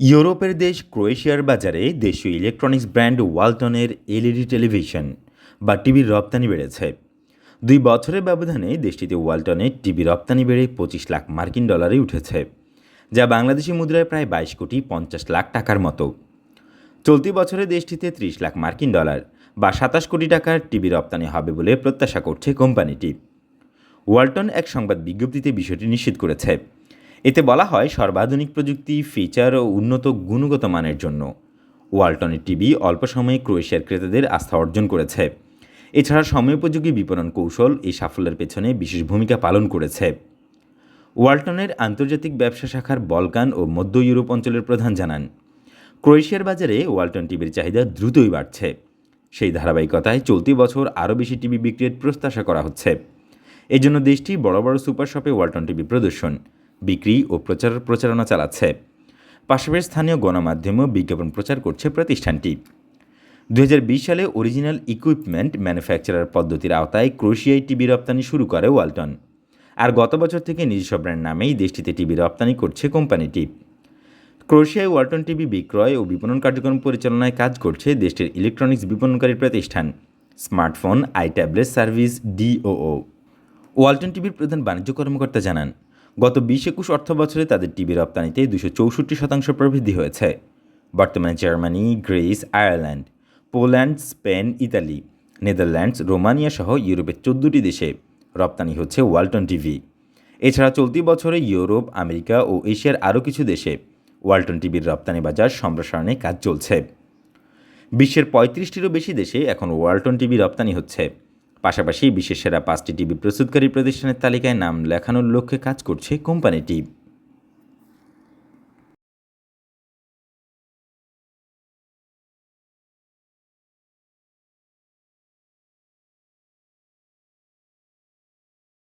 ইউরোপের দেশ ক্রোয়েশিয়ার বাজারে দেশীয় ইলেকট্রনিক্স ব্র্যান্ড ওয়ালটনের এলইডি টেলিভিশন বা টিভির রপ্তানি বেড়েছে। দুই বছরের ব্যবধানে দেশটিতে ওয়ালটনের টিভি রপ্তানি বেড়ে পঁচিশ লাখ মার্কিন ডলারে উঠেছে, যা বাংলাদেশি মুদ্রায় প্রায় বাইশ কোটি পঞ্চাশ লাখ টাকার মতো। চলতি বছরে দেশটিতে ত্রিশ লাখ মার্কিন ডলার বা সাতাশ কোটি টাকার টিভি রপ্তানি হবে বলে প্রত্যাশা করছে কোম্পানিটি। ওয়ালটন এক সংবাদ বিজ্ঞপ্তিতে বিষয়টি নিশ্চিত করেছে। এতে বলা হয় সর্বাধুনিক প্রযুক্তি ফিচার ও উন্নত গুণগত মানের জন্য। ওয়ালটনের টিভি অল্প সময়ে ক্রোয়েশিয়ার ক্রেতাদের আস্থা অর্জন করেছে। এছাড়া সময়োপযোগী বিপণন কৌশল এই সাফল্যের পেছনে বিশেষ ভূমিকা পালন করেছে। ওয়ালটনের আন্তর্জাতিক ব্যবসা শাখার বলকান ও মধ্য ইউরোপ অঞ্চলের প্রধান জানান, ক্রোয়েশিয়ার বাজারে ওয়ালটন টিভির চাহিদা দ্রুতই বাড়ছে। সেই ধারাবাহিকতায় চলতি বছর আরও বেশি টিভি বিক্রির প্রত্যাশা করা হচ্ছে। এজন্য দেশটি বড় বড় সুপার শপে ওয়ালটন টিভি প্রদর্শন। বিক্রি ও প্রচার প্রচারণা চালাচ্ছে। পাশাপাশি স্থানীয় গণমাধ্যমেও বিজ্ঞাপন প্রচার করছে প্রতিষ্ঠানটি। দু হাজার বিশ সালে অরিজিনাল ইকুইপমেন্ট ম্যানুফ্যাকচারার পদ্ধতির আওতায় ক্রোয়েশিয়ায় টিভি রপ্তানি শুরু করে ওয়ালটন। আর গত বছর থেকে নিজস্ব ব্র্যান্ড নামেই দেশটিতে টিভি রপ্তানি করছে কোম্পানিটি। ক্রোয়েশিয়ায় ওয়ালটন টিভি বিক্রয় ও বিপণন কার্যক্রম পরিচালনায় কাজ করছে দেশটির ইলেকট্রনিক্স বিপণনকারী প্রতিষ্ঠান, স্মার্টফোন আই ট্যাবলেট সার্ভিস, ডিওও। ওয়ালটন টিভির প্রধান বাণিজ্য কর্মকর্তা জানান গত বিশ একুশ অর্থ বছরে তাদের টিভি রপ্তানিতে দুশো চৌষট্টি শতাংশ প্রবৃদ্ধি হয়েছে। বর্তমানে Germany, Greece, Ireland, Poland, Spain, Italy, Netherlands, Romania সহ ইউরোপের চোদ্দোটি দেশে রপ্তানি হচ্ছে ওয়ালটন টিভি। এছাড়া চলতি বছরে ইউরোপ, আমেরিকা ও এশিয়ার আরও কিছু দেশে ওয়ালটন টিভির রপ্তানি বাজার সম্প্রসারণে কাজ চলছে। বিশ্বের পঁয়ত্রিশটিরও বেশি দেশে এখন ওয়ালটন টিভি রপ্তানি হচ্ছে। পাশাপাশি বিশ্বের সেরা পাঁচটি টিভি প্রস্তুতকারী প্রতিষ্ঠানের তালিকায় নাম লেখানোর লক্ষ্যে কাজ করছে কোম্পানিটি।